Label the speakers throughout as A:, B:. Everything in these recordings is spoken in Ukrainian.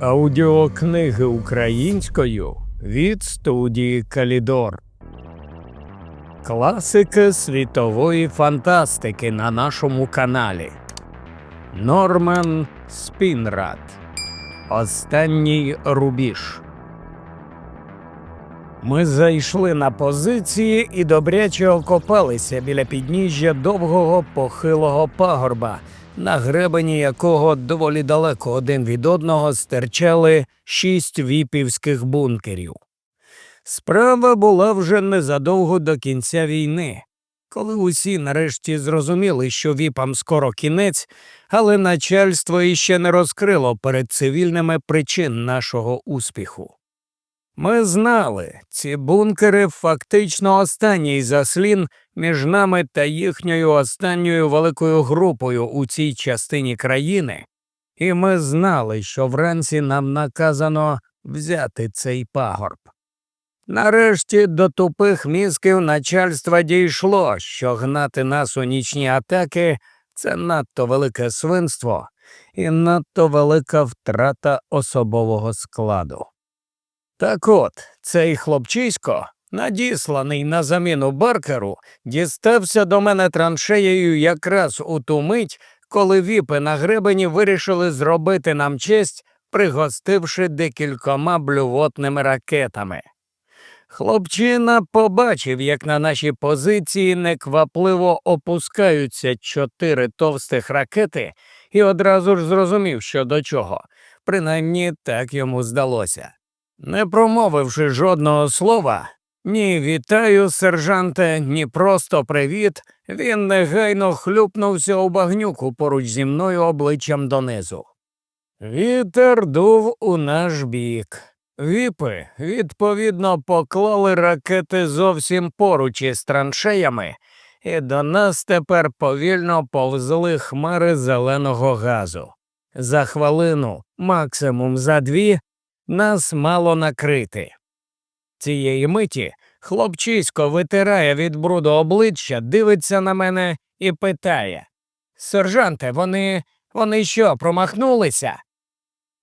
A: Аудіокниги українською від студії Калідор. Класика світової фантастики на нашому каналі. Норман Спінрад. Останній рубіж. Ми зайшли на позиції і добряче окопалися біля підніжжя довгого похилого пагорба, на гребені якого доволі далеко один від одного стирчали шість віпівських бункерів. Справа була вже незадовго до кінця війни, коли усі нарешті зрозуміли, що віпам скоро кінець, але начальство іще не розкрило перед цивільними причин нашого успіху. Ми знали, ці бункери фактично останній заслін між нами та їхньою останньою великою групою у цій частині країни, і ми знали, що вранці нам наказано взяти цей пагорб. Нарешті до тупих мізків начальства дійшло, що гнати нас у нічні атаки це надто велике свинство і надто велика втрата особового складу. Так от, цей хлопчисько, надісланий на заміну Баркеру, дістався до мене траншеєю якраз у ту мить, коли віпи на гребені вирішили зробити нам честь, пригостивши декількома блювотними ракетами. Хлопчина побачив, як на наші позиції неквапливо опускаються чотири товстих ракети, і одразу ж зрозумів, що до чого. Принаймні так йому здалося. Не промовивши жодного слова, ні вітаю, сержанте, ні просто привіт, він негайно хлюпнувся у багнюку поруч зі мною обличчям донизу. Вітер дув у наш бік. Віпи, відповідно, поклали ракети зовсім поруч із траншеями, і до нас тепер повільно повзли хмари зеленого газу. За хвилину, максимум за дві, нас мало накрити. Цієї миті хлопчисько витирає від бруду обличчя, дивиться на мене і питає Сержанте, вони. вони що, промахнулися?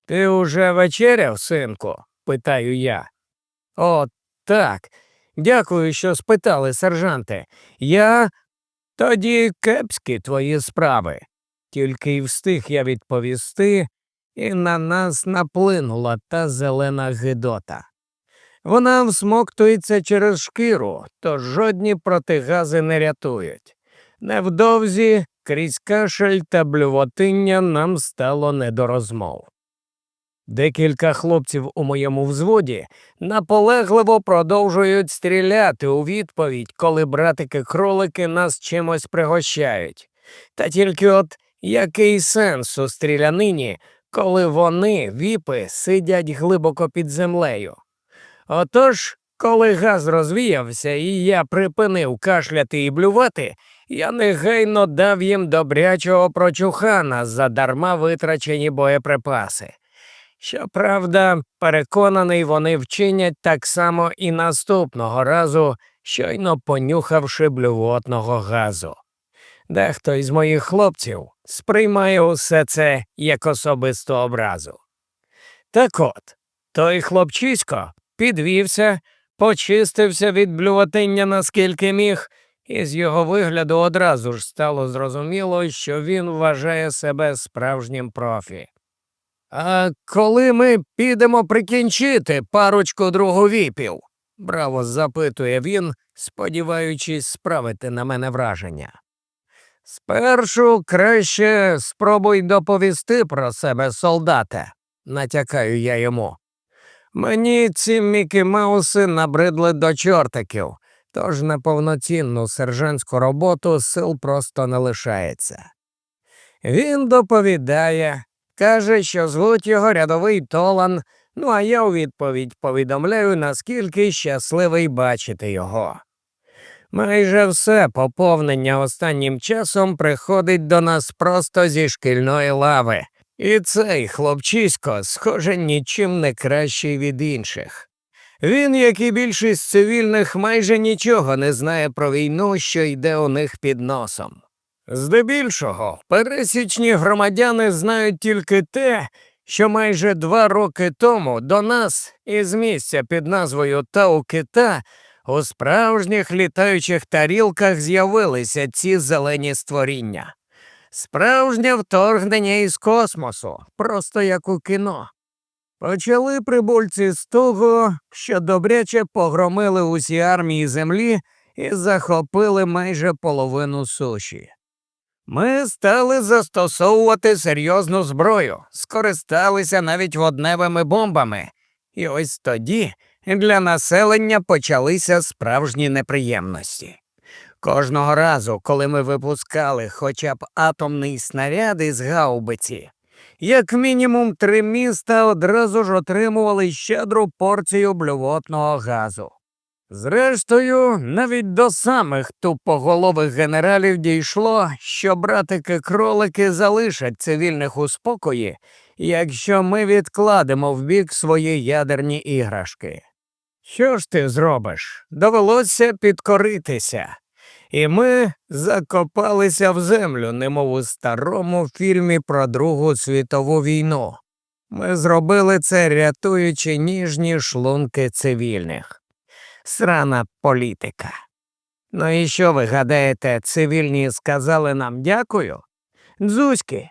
A: Ти уже вечеряв, синку? питаю я. О, так. Дякую, що спитали, сержанте. Я. Тоді кепські твої справи. Тільки й встиг я відповісти, і на нас наплинула та зелена гидота. Вона всмоктується через шкіру, то жодні протигази не рятують. Невдовзі крізь кашель та блювотиння нам стало не до розмов. Декілька хлопців у моєму взводі наполегливо продовжують стріляти у відповідь, коли братики-кролики нас чимось пригощають. Та тільки от який сенс у стрілянині, коли вони, віпи, сидять глибоко під землею. Отож, коли газ розвіявся і я припинив кашляти і блювати, я негайно дав їм добрячого прочухана за дарма витрачені боєприпаси. Щоправда, переконаний, вони вчинять так само і наступного разу, щойно понюхавши блювотного газу. Дехто із моїх хлопців сприймає усе це як особисту образу. Так от, той хлопчисько підвівся, почистився від блюватиння наскільки міг, і з його вигляду одразу ж стало зрозуміло, що він вважає себе справжнім профі. А коли ми підемо прикінчити парочку другу віпів? браво запитує він, сподіваючись справити на мене враження. Спершу краще спробуй доповісти про себе, солдате, натякаю я йому. Мені ці Мікі Мауси набридли до чортиків, тож на повноцінну сержантську роботу сил просто не лишається. Він доповідає, каже, що звуть його рядовий Толан, ну а я у відповідь повідомляю, наскільки щасливий бачити його. Майже все поповнення останнім часом приходить до нас просто зі шкільної лави, і цей хлопчисько, схоже, нічим не кращий від інших. Він, як і більшість цивільних, майже нічого не знає про війну, що йде у них під носом. Здебільшого, пересічні громадяни знають тільки те, що майже два роки тому до нас із місця під назвою Тау-Кита у справжніх літаючих тарілках з'явилися ці зелені створіння. Справжнє вторгнення із космосу, просто як у кіно. Почали прибульці з того, що добряче погромили усі армії землі і захопили майже половину суші. Ми стали застосовувати серйозну зброю, скористалися навіть водневими бомбами, і ось тоді для населення почалися справжні неприємності. Кожного разу, коли ми випускали хоча б атомний снаряд із гаубиці, як мінімум три міста одразу ж отримували щедру порцію блювотного газу. Зрештою, навіть до самих тупоголових генералів дійшло, що братики-кролики залишать цивільних у спокої, якщо ми відкладемо в бік свої ядерні іграшки. Що ж ти зробиш? Довелося підкоритися. І ми закопалися в землю, немов у старому фільмі про Другу світову війну. Ми зробили це, рятуючи ніжні шлунки цивільних. Срана політика. Ну і що ви гадаєте, цивільні сказали нам дякую? Дзузьки,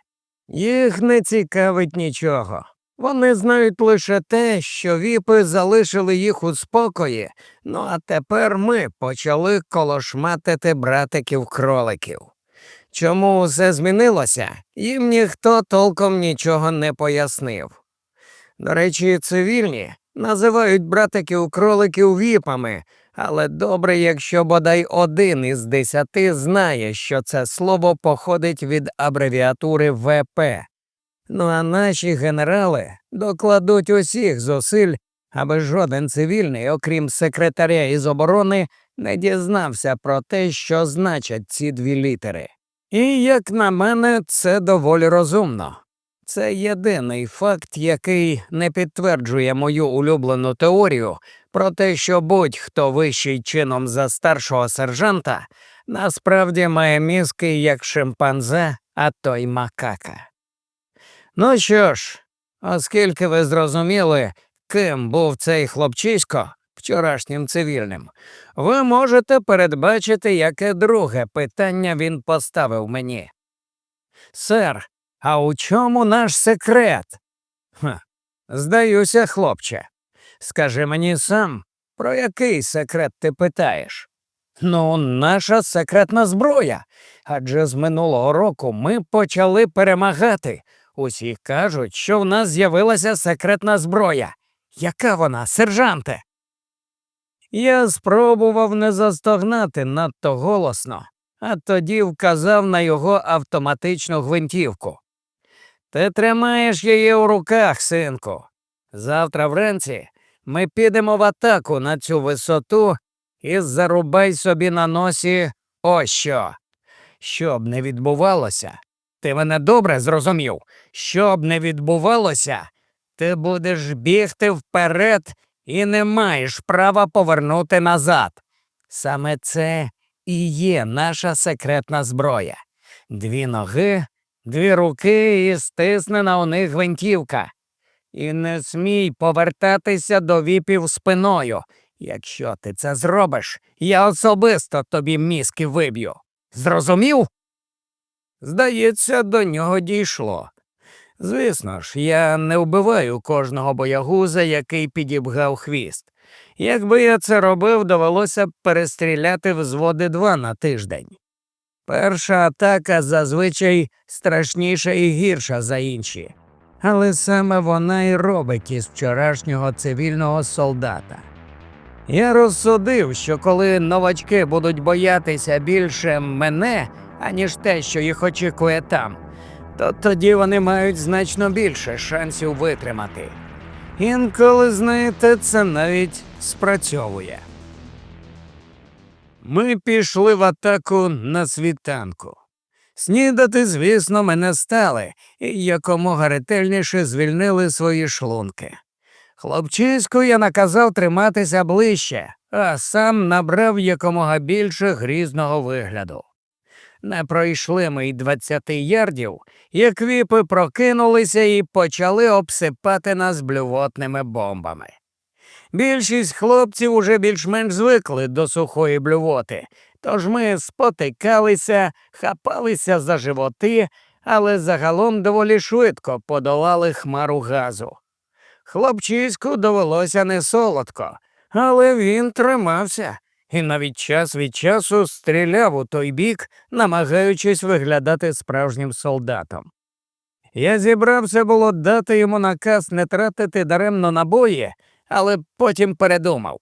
A: їх не цікавить нічого. Вони знають лише те, що віпи залишили їх у спокої, ну а тепер ми почали колошматити братиків кроликів. Чому все змінилося, їм ніхто толком нічого не пояснив. До речі, цивільні називають братиків кроликів віпами, але добре, якщо бодай один із десяти знає, що це слово походить від абревіатури ВП. Ну а наші генерали докладуть усіх зусиль, аби жоден цивільний, окрім секретаря із оборони, не дізнався про те, що значать ці дві літери. І, як на мене, це доволі розумно. Це єдиний факт, який не підтверджує мою улюблену теорію про те, що будь-хто вищий чином за старшого сержанта насправді має мізки як шимпанзе, а то й макака. Ну що ж, оскільки ви зрозуміли, ким був цей хлопчисько вчорашнім цивільним, ви можете передбачити, яке друге питання він поставив мені. Сер, а у чому наш секрет? Ха, здаюся, хлопче. Скажи мені сам, про який секрет ти питаєш? Ну, наша секретна зброя. Адже з минулого року ми почали перемагати. Усі кажуть, що в нас з'явилася секретна зброя. Яка вона, сержанте? Я спробував не застогнати надто голосно, а тоді вказав на його автоматичну гвинтівку. Ти тримаєш її у руках, синку. Завтра вранці ми підемо в атаку на цю висоту і зарубай собі на носі ось що. Щоб не відбувалося, ти мене добре зрозумів. Щоб не відбувалося, ти будеш бігти вперед і не маєш права повернути назад. Саме це і є наша секретна зброя. Дві ноги, дві руки і стиснена у них гвинтівка. І не смій повертатися до віпів спиною. Якщо ти це зробиш, я особисто тобі мізки виб'ю. Зрозумів? Здається, до нього дійшло. Звісно ж, я не вбиваю кожного боягуза, який підібгав хвіст. Якби я це робив, довелося б перестріляти взводи два на тиждень. Перша атака зазвичай страшніша і гірша за інші, але саме вона і робить із вчорашнього цивільного солдата. Я розсудив, що коли новачки будуть боятися більше мене, аніж те, що їх очікує там, то тоді вони мають значно більше шансів витримати. Інколи, знаєте, це навіть спрацьовує. Ми пішли в атаку на світанку. Снідати, звісно, ми не стали і якомога ретельніше звільнили свої шлунки. Хлопчиську я наказав триматися ближче, а сам набрав якомога більше грізного вигляду. Не пройшли ми й двадцяти ярдів, як віпи прокинулися і почали обсипати нас блювотними бомбами. Більшість хлопців уже більш-менш звикли до сухої блювоти, тож ми спотикалися, хапалися за животи, але загалом доволі швидко подолали хмару газу. Хлопчиську довелося не солодко, але він тримався і навіть час від часу стріляв у той бік, намагаючись виглядати справжнім солдатом. Я зібрався було дати йому наказ не тратити даремно набої, але потім передумав.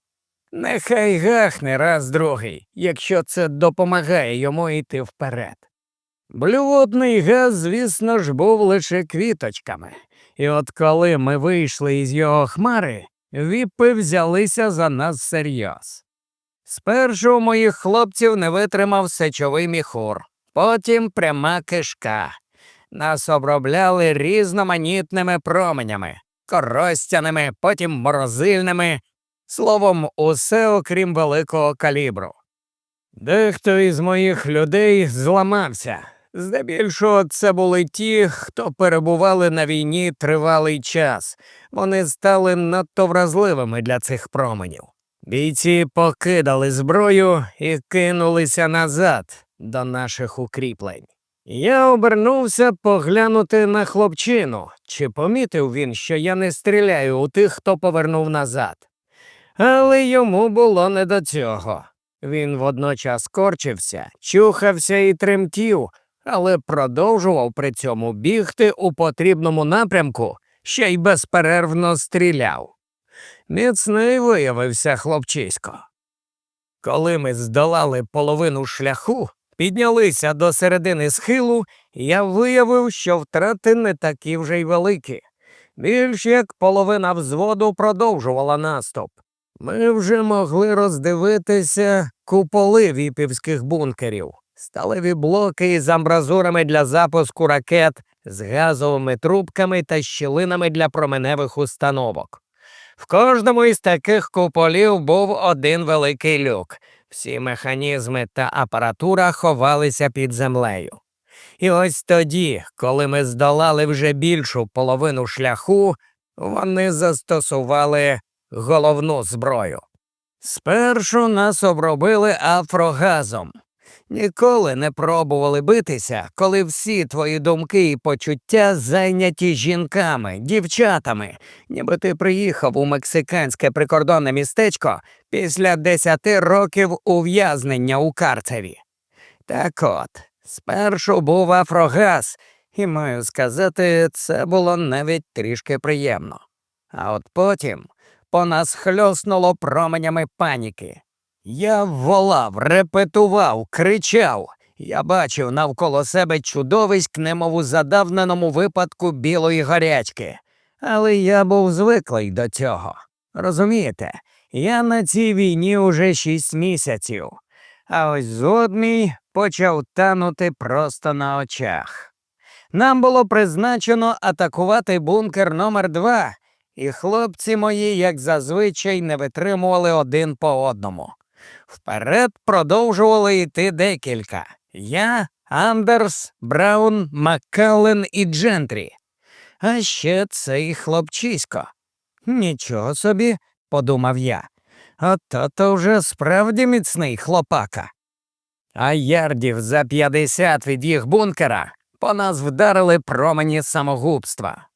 A: Нехай гахне раз другий, якщо це допомагає йому йти вперед. Блювотний газ, звісно ж, був лише квіточками, і от коли ми вийшли із його хмари, віпи взялися за нас серйоз. Спершу у моїх хлопців не витримав сечовий міхур, потім пряма кишка. Нас обробляли різноманітними променями, коростяними, потім морозильними, словом, усе окрім великого калібру. Дехто із моїх людей зламався. Здебільшого це були ті, хто перебували на війні тривалий час. Вони стали надто вразливими для цих променів. Бійці покидали зброю і кинулися назад до наших укріплень. Я обернувся поглянути на хлопчину, чи помітив він, що я не стріляю у тих, хто повернув назад. Але йому було не до цього. Він водночас корчився, чухався і тремтів, але продовжував при цьому бігти у потрібному напрямку, ще й безперервно стріляв. Міцний виявився хлопчисько. Коли ми здолали половину шляху, піднялися до середини схилу, я виявив, що втрати не такі вже й великі. Більш як половина взводу продовжувала наступ. Ми вже могли роздивитися куполи віпівських бункерів, сталеві блоки із амбразурами для запуску ракет, з газовими трубками та щілинами для променевих установок. В кожному із таких куполів був один великий люк. Всі механізми та апаратура ховалися під землею. І ось тоді, коли ми здолали вже більшу половину шляху, вони застосували головну зброю. Спершу нас обробили афрогазом. Ніколи не пробували битися, коли всі твої думки і почуття зайняті жінками, дівчатами, ніби ти приїхав у мексиканське прикордонне містечко після десяти років ув'язнення у карцеві. Так от, спершу був афрогаз, і маю сказати, це було навіть трішки приємно. А от потім по нас хльоснуло променями паніки. Я волав, репетував, кричав. Я бачив навколо себе чудовиськ, немов задавненому випадку білої гарячки. Але я був звиклий до цього. Розумієте, я на цій війні уже шість місяців, а ось зод мій почав танути просто на очах. Нам було призначено атакувати бункер номер 2 і хлопці мої, як зазвичай, не витримували один по одному. Вперед продовжували йти декілька я, Андерс, Браун, Маккален і Джентрі. А ще цей хлопчисько. Нічого собі, подумав я. Ото то вже справді міцний хлопака. А ярдів за п'ятдесят від їх бункера по нас вдарили промені самогубства.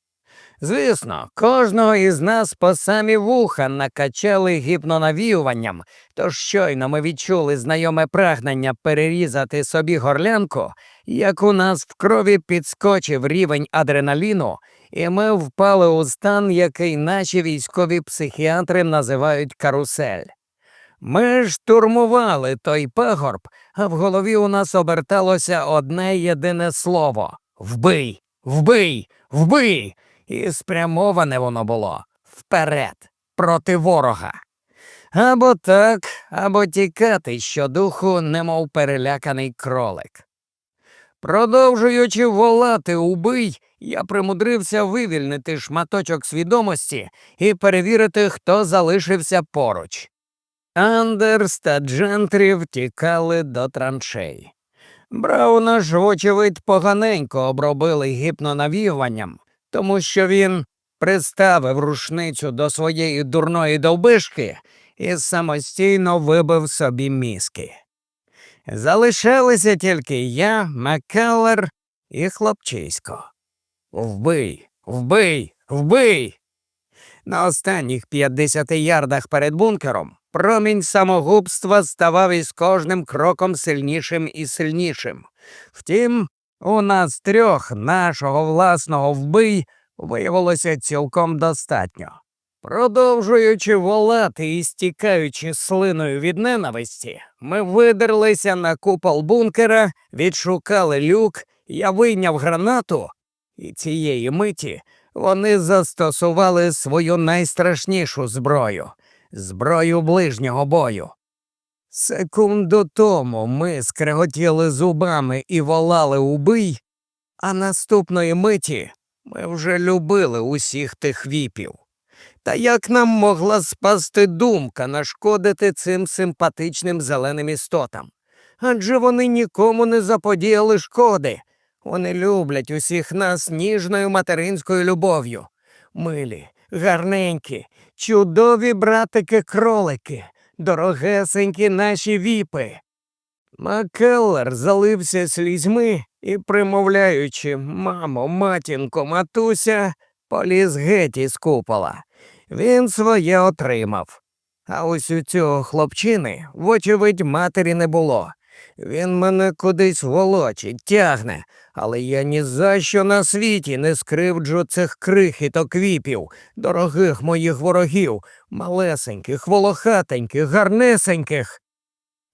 A: Звісно, кожного із нас по самі вуха накачали гіпнонавіюванням, тож щойно ми відчули знайоме прагнення перерізати собі горлянку, як у нас в крові підскочив рівень адреналіну, і ми впали у стан, який наші військові психіатри називають карусель. Ми штурмували той пагорб, а в голові у нас оберталося одне єдине слово Вбий, вбий, вбий! І спрямоване воно було вперед, проти ворога. Або так, або тікати щодуху, немов переляканий кролик. Продовжуючи волати убий, я примудрився вивільнити шматочок свідомості і перевірити, хто залишився поруч. Андерс та Джентрі втікали до траншей. Брауна ж, вочевидь, поганенько обробили гіпнонавіюванням, тому що він приставив рушницю до своєї дурної довбишки і самостійно вибив собі мізки. Залишалися тільки я, Маккеллер і хлопчисько. Вбий, вбий, вбий. На останніх 50 ярдах перед бункером промінь самогубства ставав із кожним кроком сильнішим і сильнішим. Втім, у нас трьох нашого власного вбий виявилося цілком достатньо. Продовжуючи волати і стікаючи слиною від ненависті, ми видерлися на купол бункера, відшукали люк, я вийняв гранату, і цієї миті вони застосували свою найстрашнішу зброю зброю ближнього бою. Секунду тому ми скреготіли зубами і волали убий, а наступної миті ми вже любили усіх тих віпів. Та як нам могла спасти думка нашкодити цим симпатичним зеленим істотам? Адже вони нікому не заподіяли шкоди. Вони люблять усіх нас ніжною материнською любов'ю. Милі, гарненькі, чудові братики кролики, дорогесенькі наші віпи. Макеллер залився слізьми і, примовляючи мамо, матінко, матуся, поліз геть із купола. Він своє отримав. А ось у цього хлопчини, вочевидь, матері не було. Він мене кудись волочить, тягне, але я ні за що на світі не скривджу цих крихіток віпів, дорогих моїх ворогів, малесеньких, волохатеньких, гарнесеньких.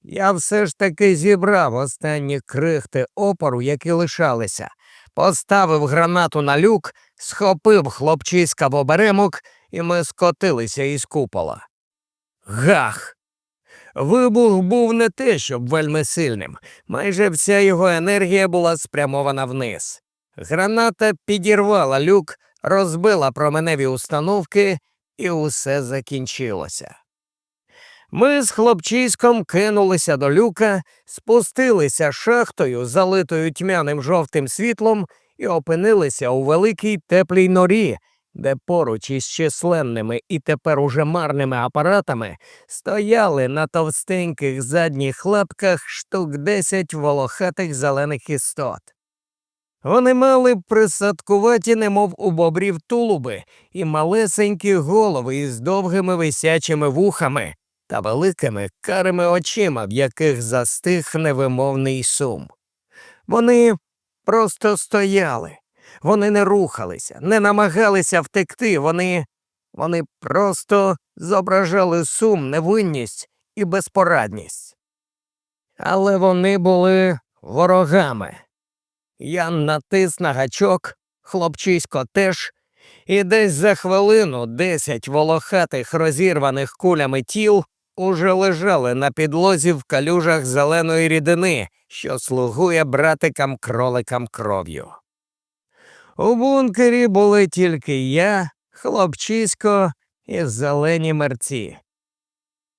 A: Я все ж таки зібрав останні крихти опору, які лишалися, поставив гранату на люк, схопив хлопчиська в оберемок, і ми скотилися із купола. Гах! Вибух був не те, щоб вельми сильним. Майже вся його енергія була спрямована вниз. Граната підірвала люк, розбила променеві установки, і усе закінчилося. Ми з хлопчиськом кинулися до люка, спустилися шахтою, залитою тьмяним жовтим світлом, і опинилися у великій теплій норі, де поруч із численними і тепер уже марними апаратами стояли на товстеньких задніх лапках штук десять волохатих зелених істот. Вони мали присадкуваті, немов у бобрів тулуби, і малесенькі голови із довгими висячими вухами та великими карими очима, в яких застиг невимовний сум. Вони просто стояли, вони не рухалися, не намагалися втекти, вони вони просто зображали сум, невинність і безпорадність. Але вони були ворогами. Я натис на гачок, хлопчисько теж, і десь за хвилину десять волохатих розірваних кулями тіл уже лежали на підлозі в калюжах зеленої рідини, що слугує братикам кроликам кров'ю. У бункері були тільки я, хлопчисько і зелені мерці.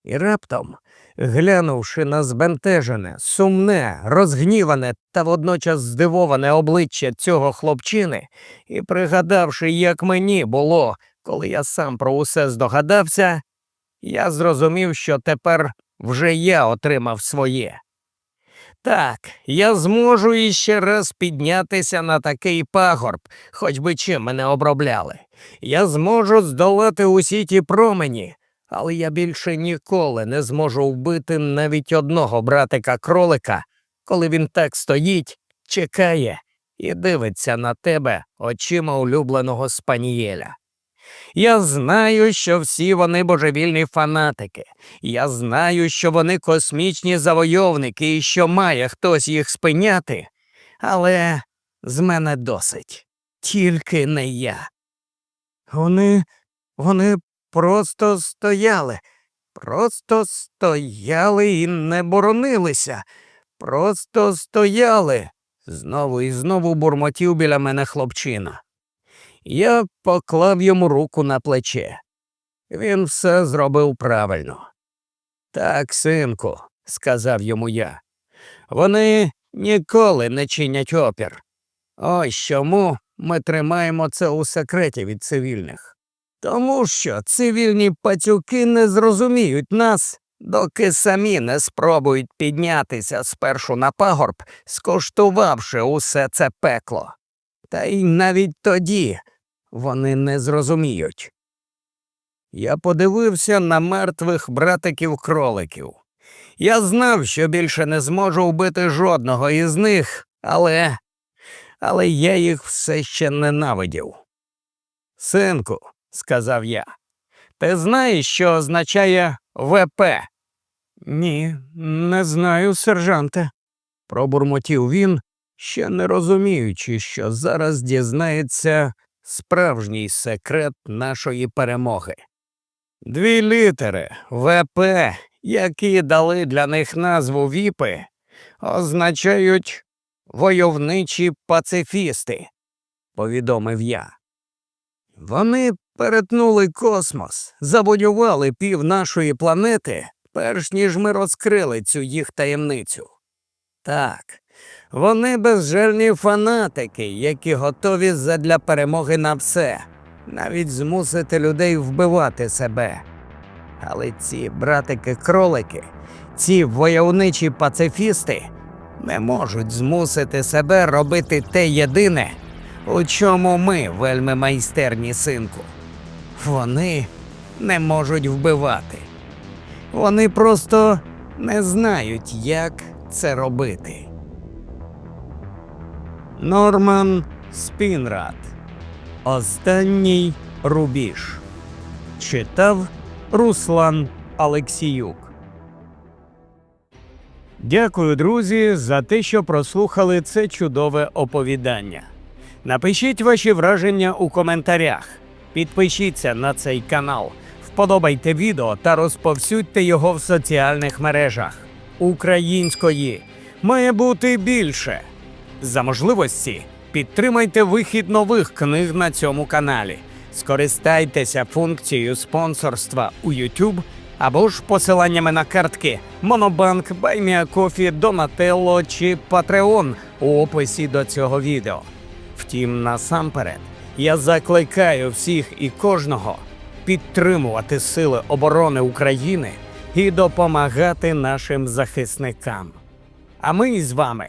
A: І раптом, глянувши на збентежене, сумне, розгніване та водночас здивоване обличчя цього хлопчини, і пригадавши, як мені було, коли я сам про усе здогадався, я зрозумів, що тепер вже я отримав своє. Так, я зможу іще раз піднятися на такий пагорб, хоч би чим мене обробляли. Я зможу здолати усі ті промені, але я більше ніколи не зможу вбити навіть одного братика кролика, коли він так стоїть, чекає і дивиться на тебе очима улюбленого спанієля. Я знаю, що всі вони божевільні фанатики. Я знаю, що вони космічні завойовники і що має хтось їх спиняти, але з мене досить. Тільки не я. Вони. вони просто стояли, просто стояли і не боронилися, просто стояли. Знову і знову бурмотів біля мене хлопчина. Я поклав йому руку на плече. Він все зробив правильно. Так, синку, сказав йому я. Вони ніколи не чинять опір. Ось чому ми тримаємо це у секреті від цивільних. Тому що цивільні пацюки не зрозуміють нас, доки самі не спробують піднятися спершу на пагорб, скоштувавши усе це пекло. Та й навіть тоді вони не зрозуміють. Я подивився на мертвих братиків кроликів. Я знав, що більше не зможу вбити жодного із них, але. але я їх все ще ненавидів. Синку, сказав я, ти знаєш, що означає ВП? Ні, не знаю, сержанте, пробурмотів він, ще не розуміючи, що зараз дізнається справжній секрет нашої перемоги. Дві літери ВП, які дали для них назву Віпи, означають войовничі пацифісти, повідомив я. Вони перетнули космос, завоювали пів нашої планети, перш ніж ми розкрили цю їх таємницю. Так, вони безжальні фанатики, які готові задля перемоги на все, навіть змусити людей вбивати себе. Але ці братики-кролики, ці войовничі пацифісти не можуть змусити себе робити те єдине, у чому ми вельми майстерні синку. Вони не можуть вбивати. Вони просто не знають, як це робити. Норман Спінрад. Останній рубіж. Читав Руслан Алексіюк. Дякую, друзі, за те, що прослухали це чудове оповідання. Напишіть ваші враження у коментарях. Підпишіться на цей канал, вподобайте відео та розповсюдьте його в соціальних мережах. Української має бути більше. За можливості підтримайте вихід нових книг на цьому каналі. Скористайтеся функцією спонсорства у YouTube або ж посиланнями на картки Monobank, BuyMeACoffee, Donatello чи Patreon у описі до цього відео. Втім, насамперед, я закликаю всіх і кожного підтримувати Сили оборони України і допомагати нашим захисникам. А ми з вами